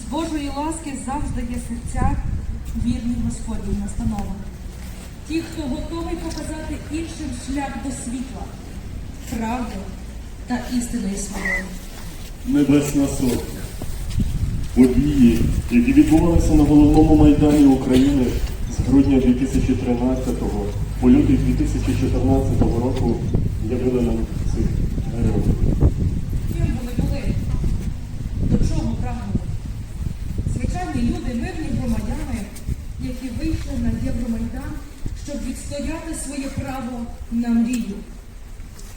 з Божої ласки завжди є серця вірні Господнім настановам. Ті, хто готовий показати іншим шлях до світла, правди та істинної свободи. Небесна Сотня. Події, які відбувалися на головному майдані України з грудня 2013 по лютий 2014 року, явили нам цих героїв. Ким вони були? До чого прагнули? Звичайні люди, мирні громадяни, які на Євромайдан, щоб відстояти своє право на мрію.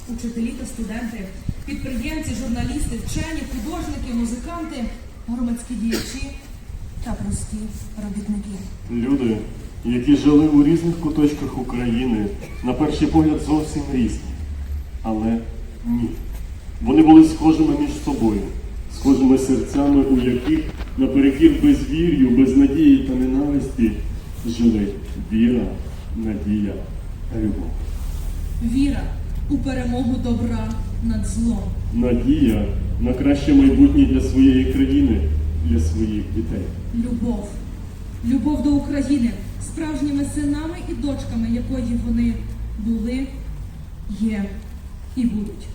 Учителі та студенти, підприємці, журналісти, вчені, художники, музиканти, громадські діячі та прості робітники. Люди, які жили у різних куточках України, на перший погляд зовсім різні. Але ні. Вони були схожими між собою, схожими серцями, у яких наперекір безвір'ю, безнадії та ненависті жили віра, надія та любов. Віра у перемогу добра над злом. Надія на краще майбутнє для своєї країни, для своїх дітей. Любов. Любов до України справжніми синами і дочками, якої вони були, є і будуть.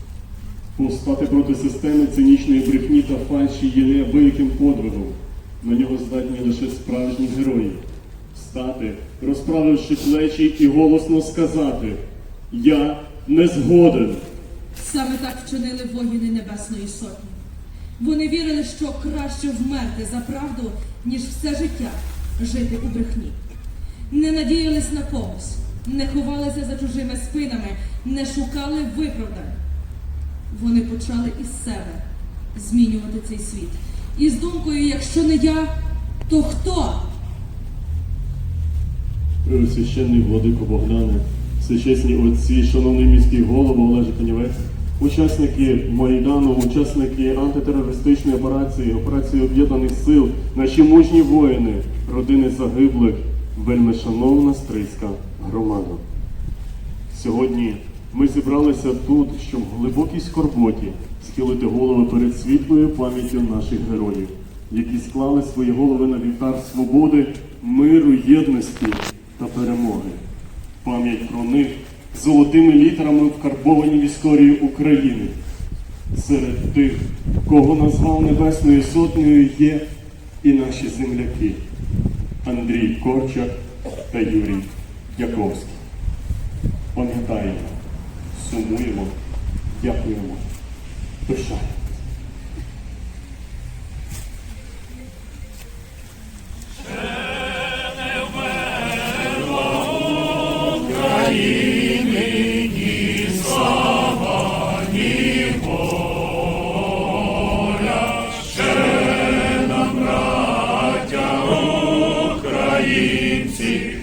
Повстати проти системи цинічної брехні та фальші є неабияким подвигом. На нього здатні лише справжні герої. Встати, розправивши плечі і голосно сказати Я не згоден. Саме так вчинили воїни Небесної Сотні. Вони вірили, що краще вмерти за правду, ніж все життя жити у брехні. Не надіялись на помощь, не ховалися за чужими спинами, не шукали виправдань. Вони почали із себе змінювати цей світ. І з думкою, якщо не я, то хто? Преосвященний владико Богдане, всечесні отці, шановний міський голова Олеже Канівець, учасники Майдану, учасники антитерористичної операції, операції Об'єднаних сил, наші мужні воїни, родини загиблих, вельми шановна стрийська громада. Сьогодні ми зібралися тут, щоб в глибокій скорботі схилити голови перед світлою пам'яттю наших героїв, які склали свої голови на вівтар свободи, миру, єдності та перемоги. Пам'ять про них золотими літерами вкарбовані в історію України. Серед тих, кого назвав Небесною Сотнею, є і наші земляки Андрій Корчак та Юрій Яковський. Пам'ятаємо, сумуємо, дякуємо, пишаємо. see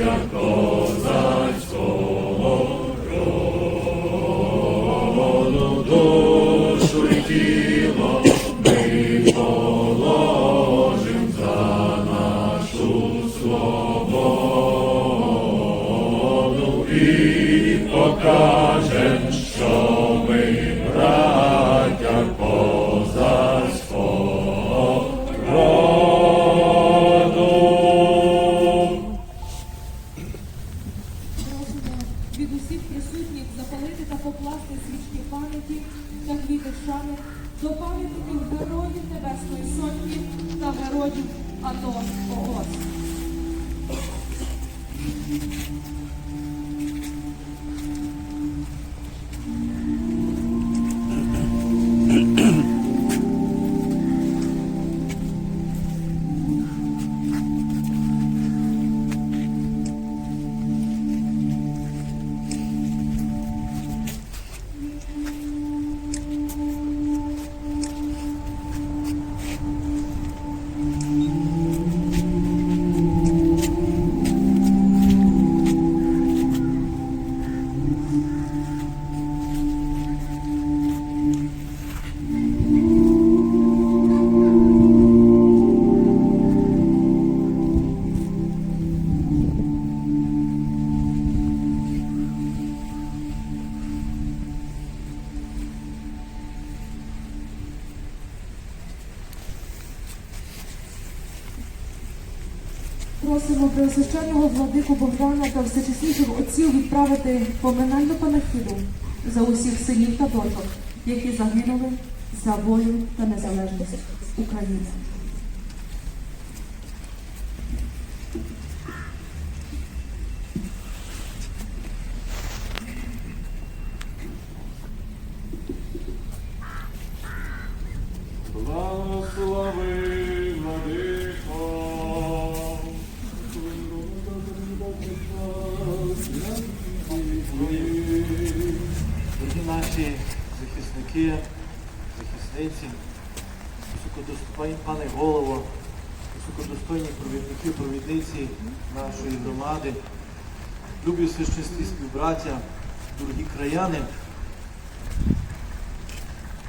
Просимо Просимо Преосвященного владику Богдана та всечесніших отців відправити поминальну панахіду за усіх синів та дочок, які загинули за волю та незалежність України. Благослови, владико. Дорогі наші захисники, захисниці, високодостойні пане голово, високодостойні провідники, провідниці нашої громади, любі священські співбраття, дорогі краяни,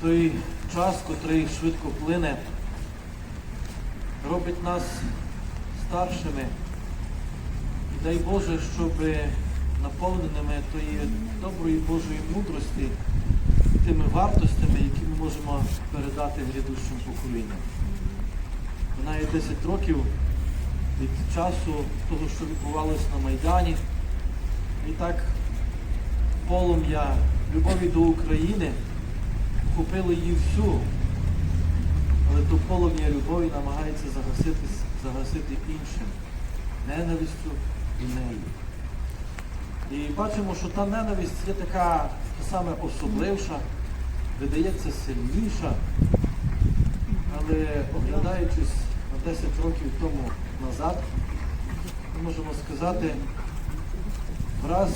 той час, котрий швидко плине, робить нас старшими. І дай Боже, щоб наповненими тої доброї Божої мудрості, тими вартостями, які ми можемо передати грядущим поколінням. Минає 10 років від часу того, що відбувалося на Майдані. І так полум'я любові до України охопило її всю. Але то полум'я любові намагається загасити, загасити іншим, ненавистю і нею. І бачимо, що та ненависть є така саме особливша, видається сильніша, але оглядаючись 10 років тому назад, ми можемо сказати, враз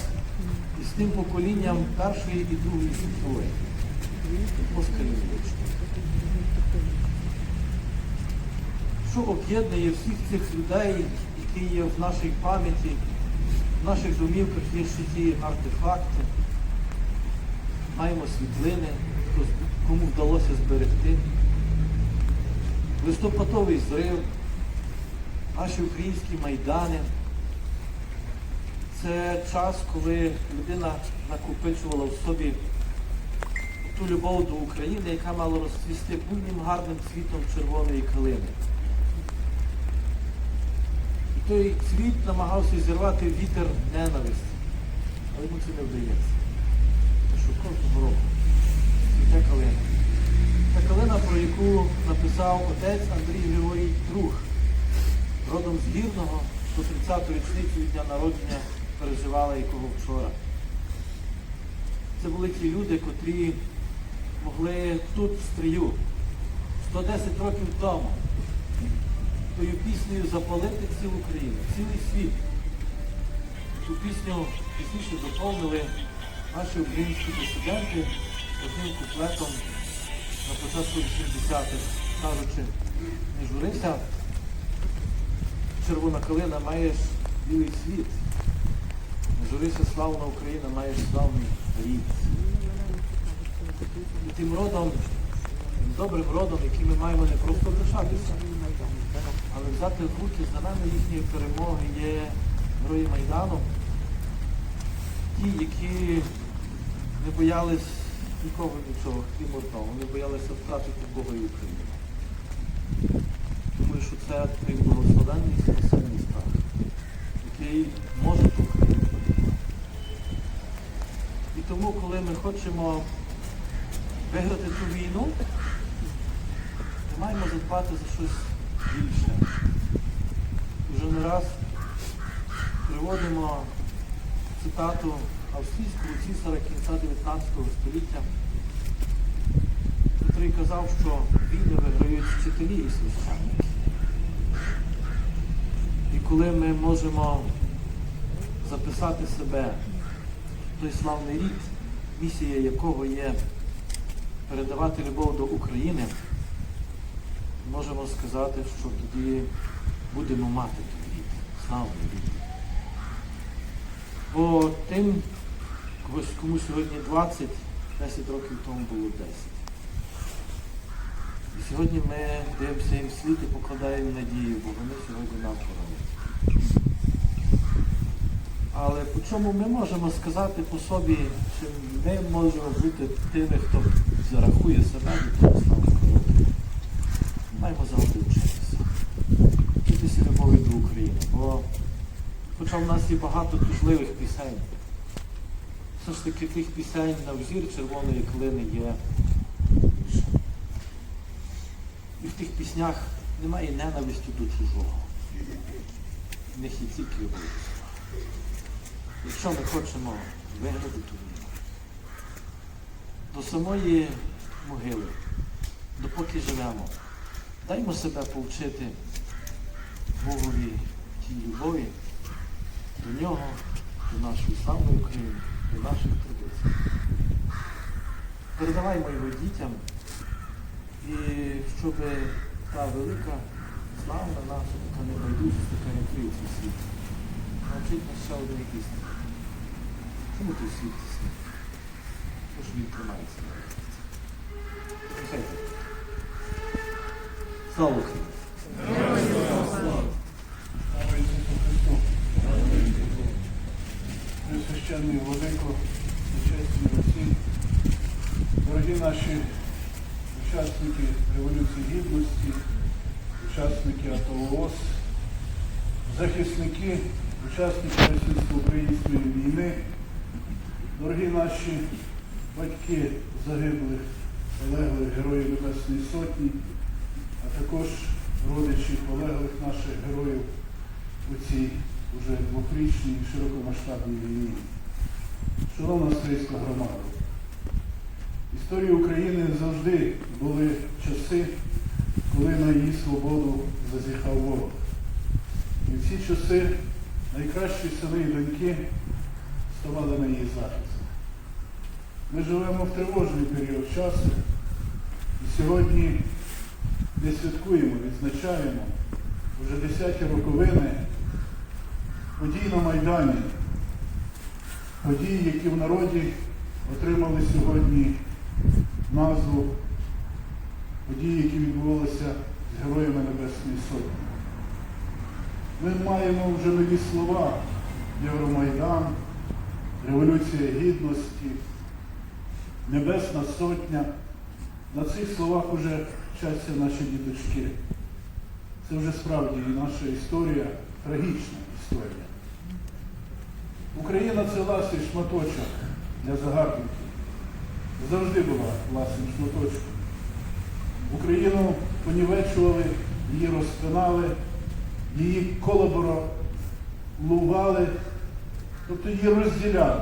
із тим поколінням Першої і Другої світової. Що об'єднує всіх цих людей, які є в нашій пам'яті, в наших домівках є ще ті артефакти, маємо світлини, кому вдалося зберегти. Листопадовий зрив, наші українські майдани. Це час, коли людина накопичувала в собі ту любов до України, яка мала розцвісти буйним гарним цвітом червоної калини. І той цвіт намагався зірвати вітер ненависті. Але йому це не вдається. Тому що кожного року цвіте калина. Та калина, про яку написав отець Андрій Григорій Друг, родом з Гірного, 130-ту річницю від дня народження переживала якого вчора. Це були ті люди, котрі могли тут в стрію 110 років тому тою піснею запалити цілу країну, цілий світ. Цю пісню пізніше доповнили наші українські дисиденти одним куплетом на початку 80-х, кажучи, не журися, червона калина маєш білий світ. Не журися, славна Україна, маєш славний рід. І тим родом, добрим родом, яким ми маємо не просто пишатися, але взяти в руки за нами їхньої перемоги є герої Майдану, ті, які не боялись нікого нічого, крім одного, вони боялися втратити Бога і Україну. Думаю, що це той благословенний спасенний страх, який може покрити. І тому, коли ми хочемо виграти цю війну, ми маємо задбати за щось більше. Вже не раз приводимо цитату австрійського цісара кінця 19 століття, який казав, що війни виграють вчителі і священники. І коли ми можемо записати себе в той славний рід, місія якого є передавати любов до України, можемо сказати, що тоді будемо мати той рід, славний рід. Бо тим, когось, кому сьогодні 20, 10 років тому було 10. І сьогодні ми дивимося їм слід і покладаємо надію, бо вони сьогодні нам хоронять. Але по чому ми можемо сказати по собі, що ми можемо бути тими, хто зарахує себе від того славного роду. Маємо завжди вчитися. Вчитися любові до. України. Бо хоча в нас є багато тужливих пісень, все ж таки тих пісень на взір червоної клини є більше. І в тих піснях немає ненависті до чужого. В них є тільки обов'язки. Якщо ми хочемо виграти ту війну, до самої могили, допоки живемо, даймо себе повчити Богові тій любові до нього, до нашої славної України, до наших традицій. Передаваймо його дітям, і щоб та велика, славна наша, така небайдужість, яка рятує цей світ, навчить нас ще одної пісні. Чому той світ? Тому що він тримається. Так. Слава Україні! Пресвященний владико, чесні отці, дорогі наші учасники Революції Гідності, учасники АТО ООС, захисники, учасники російсько-української війни, дорогі наші батьки загиблих, полеглих героїв Небесної Сотні, а також родичі полеглих наших героїв у цій уже двохрічній широкомасштабній війні. Шановна стрийська громада, історії України завжди були часи, коли на її свободу зазіхав ворог. І в ці часи найкращі сини і доньки ставали на її захист. Ми живемо в тривожний період часу, і сьогодні не святкуємо, відзначаємо вже десяті роковини подій на Майдані, подій, які в народі отримали сьогодні назву події, які відбувалися з Героями Небесної Сотні. Ми маємо вже нові слова Євромайдан, Революція Гідності, Небесна Сотня. На цих словах уже вчаться наші діточки. Це вже справді наша історія, трагічна історія. Україна це ласий шматочок для загарбників. Завжди була ласим шматочком. Україну понівечували, її розпинали, її колаборували, тобто її розділяли.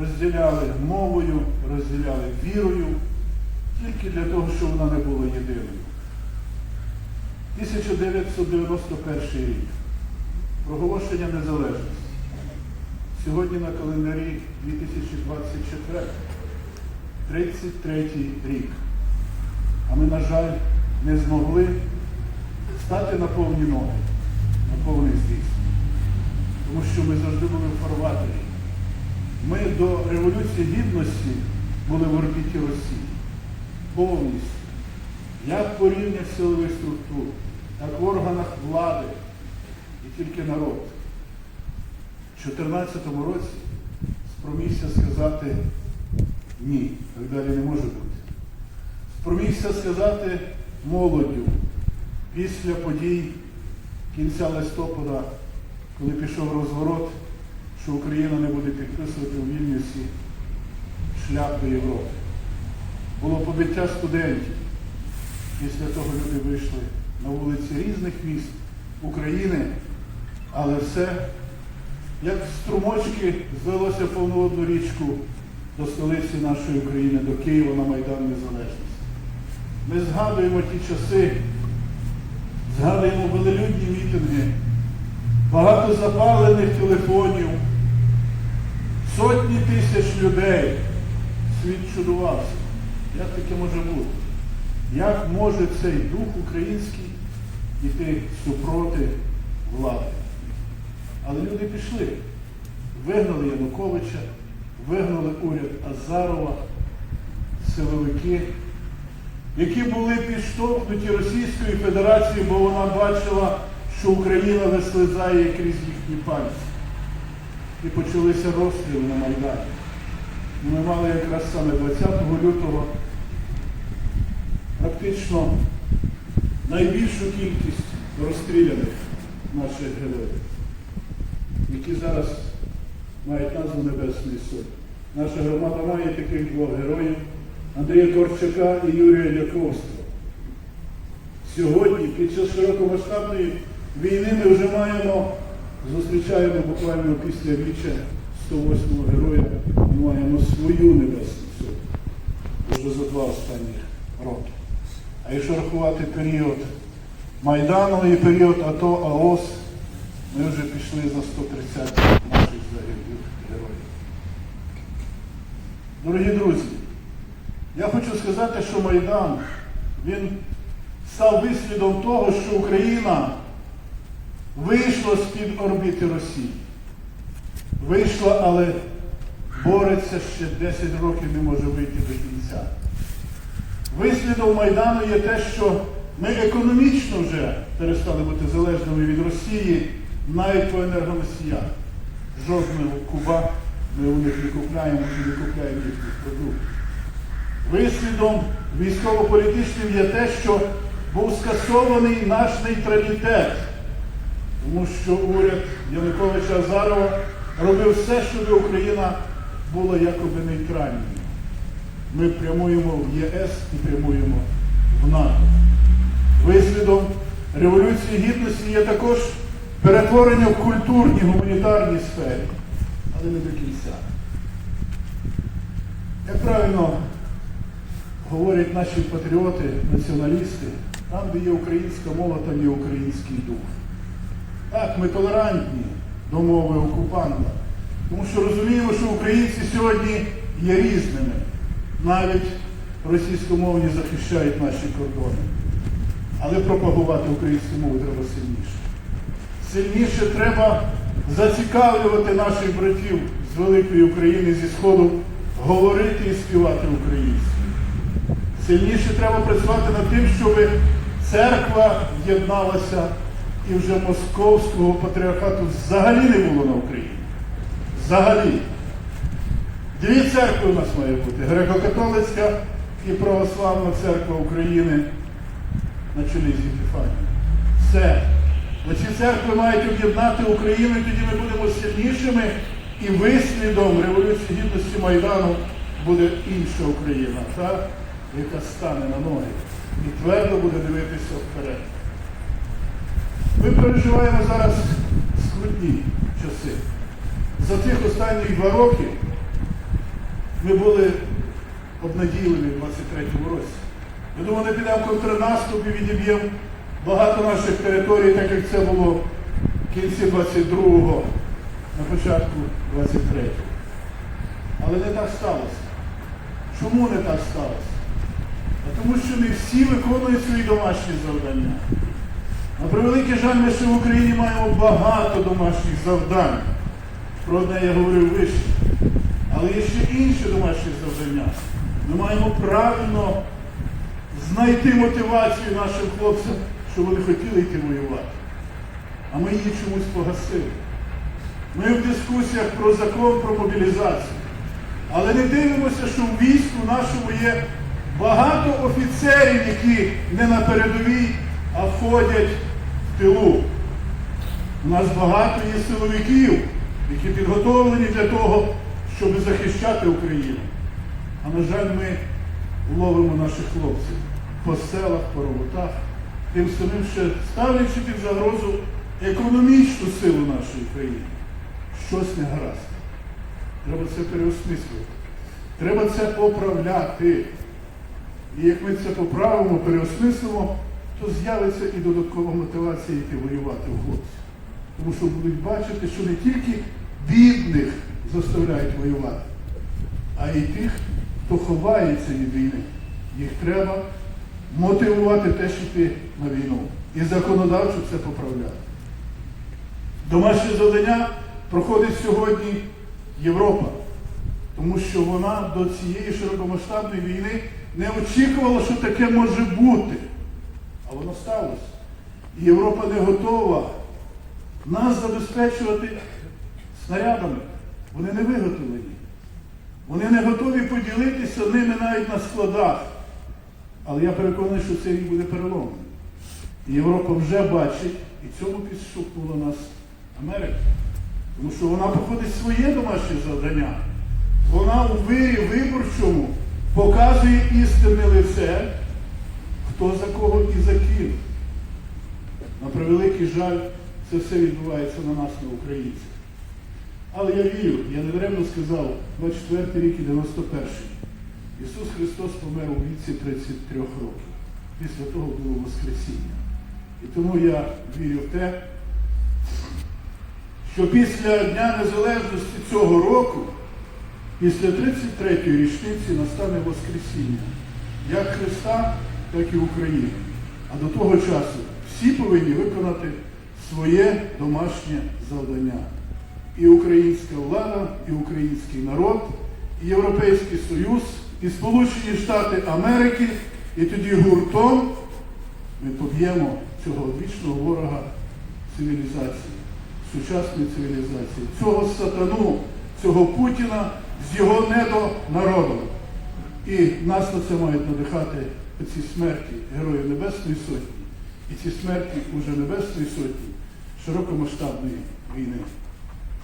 Розділяли мовою, розділяли вірою, тільки для того, щоб вона не була єдиною. 1991 рік. Проголошення незалежності. Сьогодні на календарі 2024, 33 рік. А ми, на жаль, не змогли стати на повні ноги, на повний зріст. Тому що ми завжди були в фарватері. Ми до Революції Гідності були в орбіті Росії. Повністю. Як по силових структур, так в органах влади і тільки народ. У 2014 році спромігся сказати ні, так далі не може бути. Спромігся сказати молоддю після подій кінця листопада, коли пішов розворот, що Україна не буде підписувати у Вільнюсі шлях до Європи. Було побиття студентів. Після того люди вийшли на вулиці різних міст України, але все, як струмочки, злилося повноводну річку до столиці нашої України, до Києва на Майдан Незалежності. Ми згадуємо ті часи, згадуємо велелюдні мітинги, багато запалених телефонів, сотні тисяч людей. Світ чудувався. Як таке може бути? Як може цей дух український йти супроти влади? Але люди пішли, вигнали Януковича, вигнали уряд Азарова, силовики, які були підштовхнуті Російською Федерацією, бо вона бачила, що Україна вислизає крізь їхні пальці. І почалися розстріли на Майдані. Ми мали якраз саме 20 лютого практично найбільшу кількість розстріляних наших героїв, які зараз мають назву Небесної Сотні. Наша громада має таких двох героїв Андрія Корчака і Юрія Ляковського. Сьогодні, під час широкомасштабної війни, ми вже маємо, зустрічаємо буквально після віча 108-го героя, ми маємо свою небесну сотню. Вже за два останні роки. А якщо рахувати період Майдану і період АТО АОС, ми вже пішли за 130 наших загиблих героїв. Дорогі друзі, я хочу сказати, що Майдан він став вислідом того, що Україна вийшла з-під орбіти Росії. Вийшла, але бореться ще 10 років не може вийти до кінця. Вислідом Майдану є те, що ми економічно вже перестали бути залежними від Росії навіть по енергоносіях. Жодного куба ми у них не купляємо і не купляємо їхніх продуктів. Вислідом військово-політичним є те, що був скасований наш нейтралітет, тому що уряд Януковича Азарова робив все, щоб Україна була якоби нейтральною. Ми прямуємо в ЄС і прямуємо в НАТО. Вислідом Революції Гідності є також перетворення в культурній гуманітарній сфері, але не до кінця. Як правильно говорять наші патріоти, націоналісти, там, де є українська мова, там є український дух. Так, ми толерантні до мови окупанта, тому що розуміємо, що українці сьогодні є різними. Навіть російськомовні захищають наші кордони. Але пропагувати українську мову треба сильніше. Сильніше треба зацікавлювати наших братів з великої України зі Сходу, говорити і співати українською. Сильніше треба працювати над тим, щоб церква єдналася і вже московського патріархату взагалі не було на Україні. Взагалі. Дві церкви у нас має бути греко-католицька і православна церква України на чолі з Єпіфанією. Все. Ці церкви мають об'єднати Україну, і тоді ми будемо сильнішими, і вислідом Революції Гідності Майдану буде інша Україна, та, яка стане на ноги і твердо буде дивитися вперед. Ми переживаємо зараз скрутні часи. За цих останніх два роки ми були обнадійливі в 23-му році. Ми думали, підемо контрнаступ і відіб'ємо багато наших територій, так як це було в кінці 22-го, на початку 23-го. Але не так сталося. Чому не так сталося? А тому що не всі виконують свої домашні завдання. На превеликий жаль, ми ще в Україні маємо багато домашніх завдань. Про одне я говорив вище. Але є ще інші домашні завдання. Ми маємо правильно знайти мотивацію нашим хлопцям, щоб вони хотіли йти воювати. А ми її чомусь погасили. Ми в дискусіях про закон про мобілізацію. Але не дивимося, що в війську нашому є багато офіцерів, які не на передовій, а ходять в тилу. У нас багато є силовиків, які підготовлені для того, щоб захищати Україну. А на жаль, ми ловимо наших хлопців по селах, по роботах, тим самим ще ставлячи під загрозу економічну силу нашої країни. Щось не гаразд. Треба це переосмислювати. Треба це поправляти. І як ми це поправимо, переосмислимо, то з'явиться і додаткова мотивація йти воювати у хлопців. Тому що будуть бачити, що не тільки бідних заставляють воювати, а й тих, хто ховається від війни. Їх треба мотивувати теж йти на війну. І законодавчо це поправляти. Домашнє завдання проходить сьогодні Європа, тому що вона до цієї широкомасштабної війни не очікувала, що таке може бути. А воно сталося. І Європа не готова нас забезпечувати снарядами. Вони не виготовлені. Вони не готові поділитися ними навіть на складах. Але я переконаний, що цей рік буде переломний. І Європа вже бачить, і цьому підштовхнула нас Америка. Тому що вона проходить своє домашнє завдання. Вона у вирі виборчому показує істинне лице, хто за кого і за ким. На превеликий жаль, це все відбувається на нас, на українцях. Але я вірю, я не даремно сказав, 24 рік і 91-й. Ісус Христос помер у віці 33 років. Після того було Воскресіння. І тому я вірю в те, що після Дня Незалежності цього року, після 33-ї річниці настане Воскресіння, як Христа, так і України. А до того часу всі повинні виконати своє домашнє завдання. І українська влада, і український народ, і Європейський Союз, і Сполучені Штати Америки, і тоді гуртом ми поб'ємо цього вічного ворога цивілізації, сучасної цивілізації, цього сатану, цього Путіна з його недонародом. І нас на це мають надихати ці смерті Героїв Небесної Сотні і ці смерті уже Небесної Сотні широкомасштабної війни.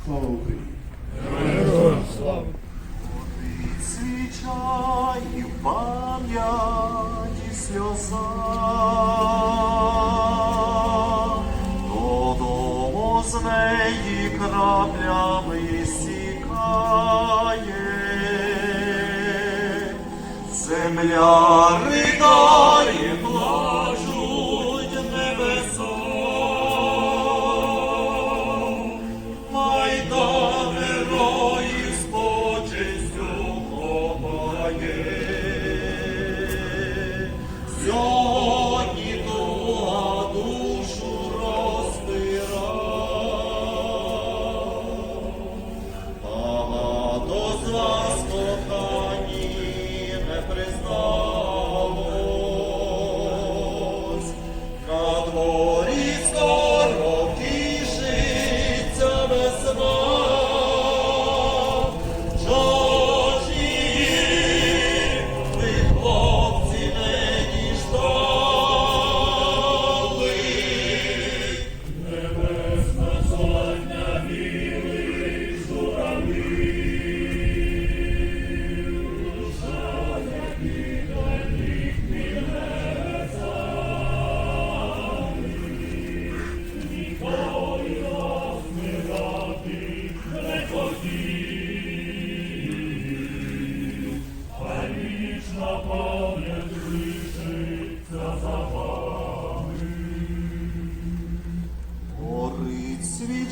Слава Україні! Свіча і пам'ять і сльоза, додому з неї краплями сікає, земля ридає,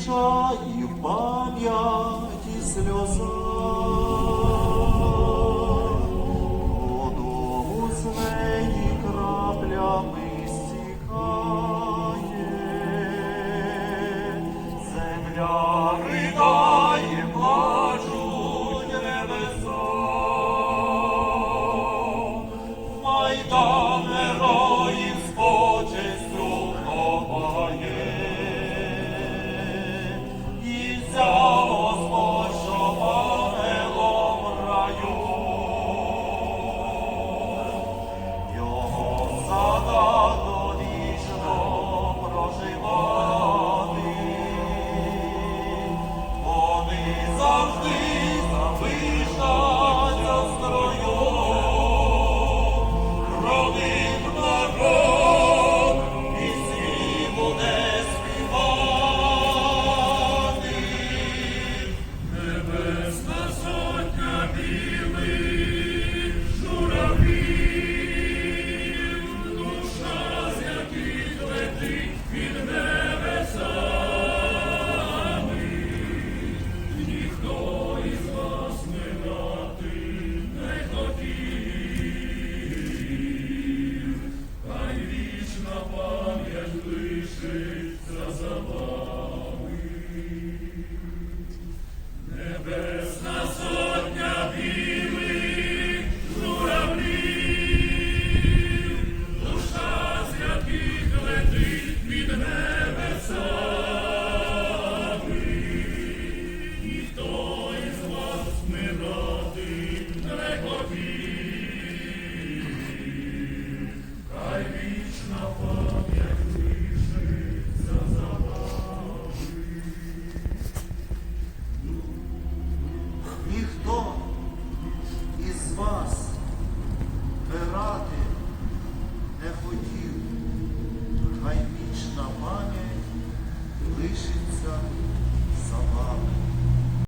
свіча і в пам'яті сльоза.